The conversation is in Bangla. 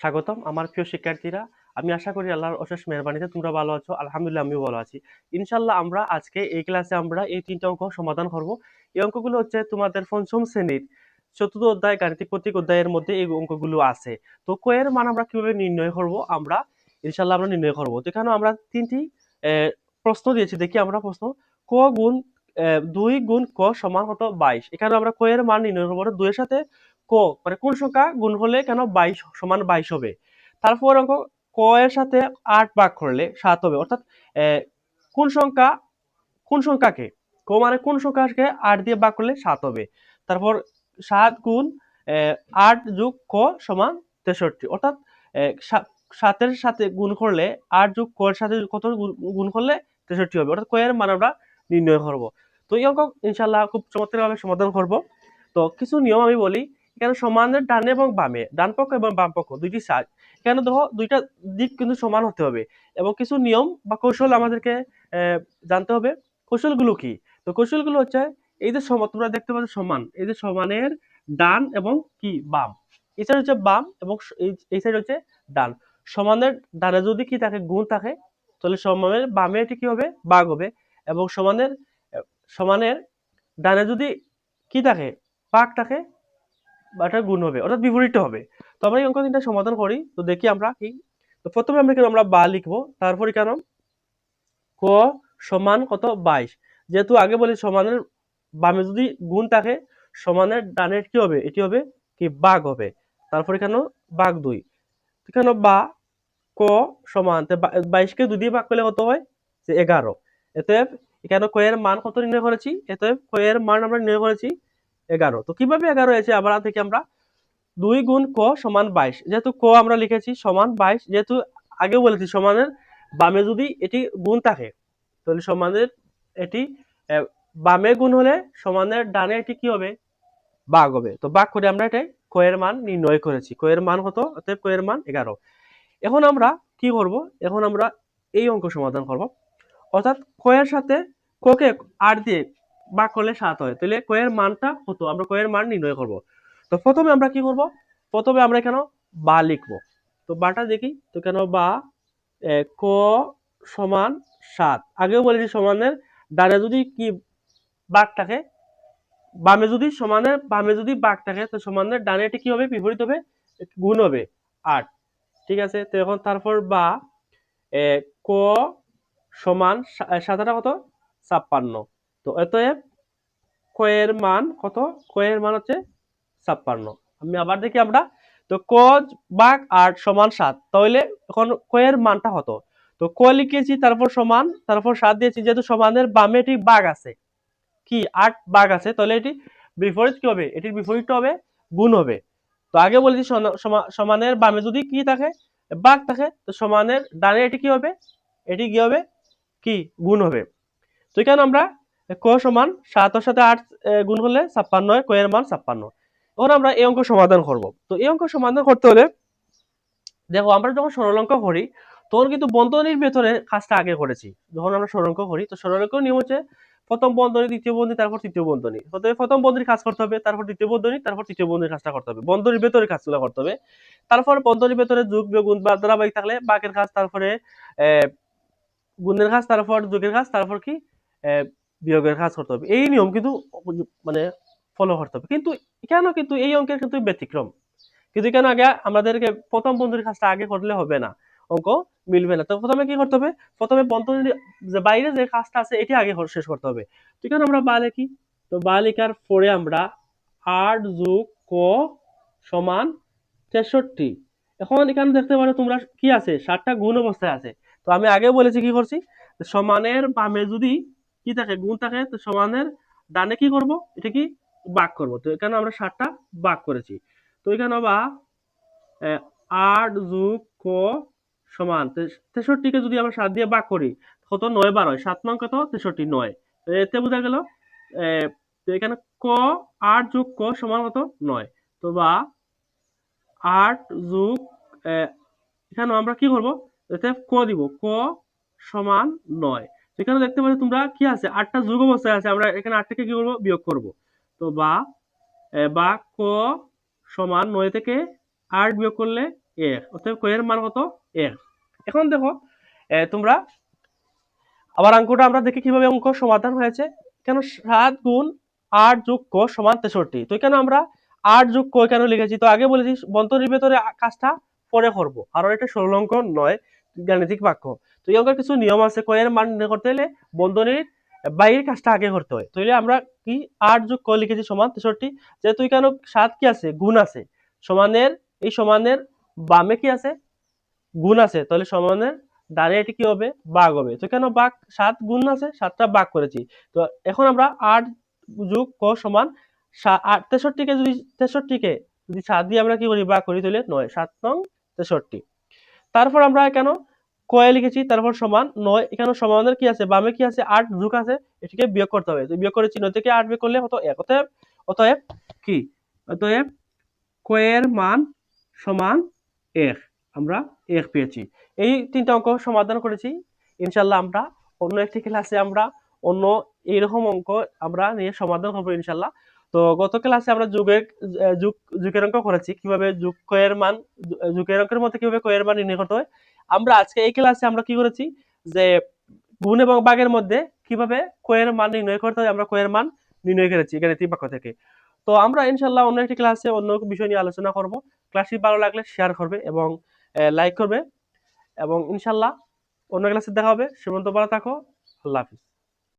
স্বাগতম আমার প্রিয় শিক্ষার্থীরা। আমি আশা করি আল্লাহর অশেষ মেহরবানিতে তোমরা ভালো আছো। আলহামদুলিল্লাহ আমিও ভালো আছি। ইনশাল্লাহ আমরা আজকে এই ক্লাসে আমরা এই তিনটা অঙ্ক সমাধান করব। এই অঙ্কগুলো হচ্ছে তোমাদের পঞ্চম শ্রেণির চতুর্থ অধ্যায়, গাণিতিক প্রতীক অধ্যায়ের মধ্যে এই অঙ্কগুলো আছে। তো ক এর মান আমরা কীভাবে নির্ণয় করব? আমরা ইনশাল্লাহ আমরা নির্ণয় করব। তো এখানে আমরা তিনটি প্রশ্ন দিয়েছি। দেখি আমরা প্রশ্ন। ক গুণ দুই গুণ ক সমান কত? বাইশ। এখানে আমরা ক এর মান নির্ণয় করব। দুইয়ের সাথে ক মানে কোন সংখ্যা গুণ হলে কেন বাইশ সমান বাইশ হবে? তারপর অঙ্ক ক এর সাথে আট ভাগ করলে সাত হবে। অর্থাৎ কোন সংখ্যা, কোন সংখ্যাকে, ক মানে কোন সংখ্যাকে আট দিয়ে ভাগ করলে সাত হবে? তারপর সাত গুণ আট যোগ ক সমান তেষট্টি। অর্থাৎ সাতের সাথে গুণ করলে আট যোগ ক এর সাথে কত গুণ- করলে তেষট্টি হবে? অর্থাৎ ক এর মান আমরা নির্ণয় করব। তো এই অঙ্ক ইনশাল্লাহ খুব চমৎকারভাবে সমাধান করব। তো কিছু নিয়ম আমি বলি। এখানে সমানের ডানে এবং বামে? ডান পক্ষ এবং বাম পক্ষ, দুইটি সাইড এখানে দেখো দুইটা দিক কিন্তু সমান হতে হবে। এবং কিছু নিয়ম বা কৌশল আমাদেরকে জানতে হবে। কৌশলগুলো কি? তো কৌশলগুলো হচ্ছে, এই যে সমান, তোমরা দেখতে পাচ্ছ সমান। এই যে সমানের ডান এবং কি? বাম। এই সাইড হচ্ছে বাম এবং এই- এই সাইড হচ্ছে ডান। সমানের ডানে যদি কি থাকে, গুণ থাকে, তাহলে সমানের বামে এটি কি হবে? বাঘ হবে। এবং সমানের সমানের ডানে যদি কি থাকে পাক থাকে বা এটা গুণ হবে, অর্থাৎ বিপরীত হবে। তো আমরা এই অঙ্ক তিনটা সমাধান করি। তো দেখি আমরা কি। তো প্রথমে আমরা এখানে আমরা বা লিখব, তারপর কেন? ক সমান কত? বাইশ। যেহেতু আগে বলি সমানের বামে যদি গুণ থাকে, সমানের ডানের কি হবে? এটি হবে কি? বাঘ হবে। তারপর কেন? বাঘ দুই। কেন বা? ক সমান। বাইশকে দুই দিয়ে ভাগ করলে কত হয়? যে এগারো। এতে এখানে ক এর মান কত নির্ণয় করেছি? এতে ক এর মান আমরা নির্ণয় করেছি এগারো। তো কীভাবে এগারো হয়েছে আবার থেকে আমরা দুই গুণ ক সমান বাইশ? যেহেতু ক আমরা লিখেছি, সমান বাইশ, যেহেতু আগে বলেছি সমানের বামে যদি এটি গুণ থাকে, তাহলে সমানের এটি বামে গুণ হলে সমানের ডানে এটি কি হবে? বাঘ হবে। তো বাঘ করে আমরা এটাই ক এর মান নির্ণয় করেছি। ক এর মান হতো অতএব ক এর মান এগারো। এখন আমরা কি করব? এখন আমরা এই অঙ্ক সমাধান করব। অর্থাৎ ক এর সাথে ককে আট দিয়ে ভাগ করলে সাত হয়। তাহলে ক এর মানটা কত? আমরা ক এর মান নির্ণয় করব। তো প্রথমে আমরা কি করব? প্রথমে আমরা কেন বা লিখব। তো বাটা দেখি। তো কেন বা ক সমান সাত। আগেও বলেছি সমানের ডানে যদি কি বাঘ থাকে, বামে যদি সমানের, বামে যদি বাঘ থাকে, তো সমানের ডানে এটি কি হবে? বিপরীত হবে, গুণ হবে আট। ঠিক আছে? তো এখন তারপর বা ক সমান সাতাটা কত? ছাপ্পান্ন। তো অতএব ক এর মান কত? ক এর মান হচ্ছে ছাপ্পান্ন। আমি আবার দেখি আমরা। তো ক বাঘ আট সমান সাত। তাহলে এখন ক এর মানটা হতো তো ক লিখেছি, তারপর সমান, তারপর সাত দিয়েছি, যেহেতু সমানের বামে এটি বাঘ আছে। কি? আট বাঘ আছে। তাহলে এটি বিপরীত কি হবে? এটির বিপরীত হবে, গুণ হবে। তো আগে বলেছি সমানের বামে যদি কি থাকে বাঘ থাকে, তো সমানের ডানে এটি কি হবে? এটি কি হবে? কি? গুণ হবে। তো এখানে আমরা ক সমান সাতের সাথে আট গুণ হলে ছাপ্পান্ন ক এর মান ছাপ্পান্ন। এখন আমরা এই অঙ্ক সমাধান করব। তো এই অঙ্ক সমাধান করতে হলে, দেখো আমরা যখন সরল অঙ্ক করি, তখন কিন্তু বন্ধনীর ভেতরে কাজটা আগে করেছি। যখন আমরা সরল অঙ্ক করি, তো সরল অঙ্ক নিয়ম হচ্ছে প্রথম বন্ধনী, দ্বিতীয় বন্ধনী, তারপর তৃতীয় বন্ধনী। প্রথমে প্রথম বন্ধনীর কাজ করতে হবে, তারপর দ্বিতীয় বন্ধনী, তারপর তৃতীয় বন্ধনীর কাজটা করতে হবে। বন্ধনীর ভেতরে কাজগুলো করতে হবে। তারপর বন্ধনীর ভেতরে যোগ, বিয়োগ, গুণ, বা ধারাবাহিক থাকলে বাকের কাজ, তারপরে গুণের কাজ, তারপর যোগের কাজ, তারপর কি বিয়োগের কাজ করতে হবে। এই নিয়ম কিন্তু মানে ফলো করতে হবে। কিন্তু কেন কিন্তু এই অঙ্কের কিন্তু ব্যতিক্রম? কিন্তু কেন আগে আমাদেরকে প্রথম বন্ধুর কাজটা আগে করলে হবে না? অঙ্ক মিলবে না। তো প্রথমে কি করতে হবে? প্রথমে বন্ধনীর যে বাইরে যে কাজটা আছে, এটি আগে শেষ করতে হবে। তো এখানে আমরা বা লিখি। তো বা লেখার পরে আমরা আট যোগ ক সমান তেষট্টি। এখন এখানে দেখতে পারো তোমরা কি আছে? ষাটটা গুণ অবস্থায় আছে। তো আমি আগে বলেছি কি করছি? সমানের বামে যদি কি থাকে? গুণ থাকে তো সমানের। ডানে কি করব? এটা কি? বাক করব। তো এখানে আমরা ষাটটা বাক করেছি। তো এখানে বা আট যোগ ক সমান তেষট্টিকে যদি আমরা সাত দিয়ে ভাগ করি, কত? নয়, বার। সাত নং কত? তেষট্টি, নয়। এতে বোঝা গেল এখানে ক, আট যোগ ক সমান কত? নয়। তো বা, আট যোগ এখানে আমরা কি করব? এতে ক দিব। ক সমান নয়। এখানে দেখতে পাচ্ছ তোমরা কি আছে? আটটা যোগ অবস্থায় আছে। আমরা এখানে আটটাকে কি করব? বিয়োগ করব। তো বা বা, ক সমান নয় থেকে আট বিয়োগ করলে এক। অতএব কয়ের মান কত? এক। এখন দেখো তোমরা আবার অঙ্কটা আমরা দেখি কীভাবে অঙ্ক সমাধান হয়েছে। কেন সাত গুণ আট যোগ ক সমান তেষট্টি? তো কেন আমরা আট যোগ ক কেন লিখেছি? তো আগে বলেছি, বন্তরির ভেতরে কাজটা পরে করব। কারণ এটা সরল অঙ্ক নয়। গাণিতিক বাক্য। তো এই অঙ্কের কিছু নিয়ম আছে। কয়ের মান নির্ণয় করতে হলে বন্ধনীর বাইরের কাজটা আগে করতে হয়। তাহলে আমরা কি আট যোগ ক লিখেছি সমান তেষট্টি? যেহেতু কেন সাত কি আছে? গুণ আছে। সমানের, এই সমানের বামে কি আছে? গুণ আছে। তাহলে সমানের দ্বারে এটি কি হবে? বাঘ হবে। তো কেন বাঘ সাত গুণ আছে, সাতটা বাঘ করেছি। তো এখন আমরা আট যোগ ক সমান তেষট্টিকে যদি তেষট্টিকে যদি সাত দিয়ে আমরা কি করি? বাঘ করি। তাহলে নয়, সাত নং তেষট্টি। তারপর আমরা কেন? কয়ে লিখেছি, তারপর সমান নয়। এখানে সমানের কি আছে? বামে কি আছে? আট যোগ আছে। এটিকে বিয়োগ করতে হবে। বিয়োগ করে চিহ্ন থেকে আট বিয়োগ করলে কত? এক। অতএব অতএব কি? অতএব, কয়ের মান সমান এক। আমরা এক পেয়েছি। এই তিনটা অঙ্ক সমাধান করেছি। ইনশাল্লাহ আমরা অন্য একটি ক্লাসে আমরা অন্য এইরকম অঙ্ক আমরা নিয়ে সমাধান করব ইনশাল্লাহ তো গত ক্লাসে আমরা যুগের যুগ, যুগের অঙ্ক করেছি। কীভাবে যুগ কয়ের মান, যুগের অঙ্কের মধ্যে কীভাবে কয়ের মান নির্ণয় করতে হয়। আমরা আজকে এই ক্লাসে আমরা কি করেছি? যে গুণ এবং বাঘের মধ্যে কীভাবে কয়ের মান নির্ণয় করতে হয়, আমরা কয়ের মান নির্ণয় করেছি গাণিতিক বাক্য থেকে। তো আমরা ইনশাল্লাহ অন্য একটি ক্লাসে অন্য বিষয় নিয়ে আলোচনা করব। ক্লাসটি ভালো লাগলে শেয়ার করবে এবং লাইক করবে। এবং ইনশাল্লাহ অন্য ক্লাসে দেখা হবে। সে পর্যন্ত ভালো থাকো। আল্লাহ হাফিজ।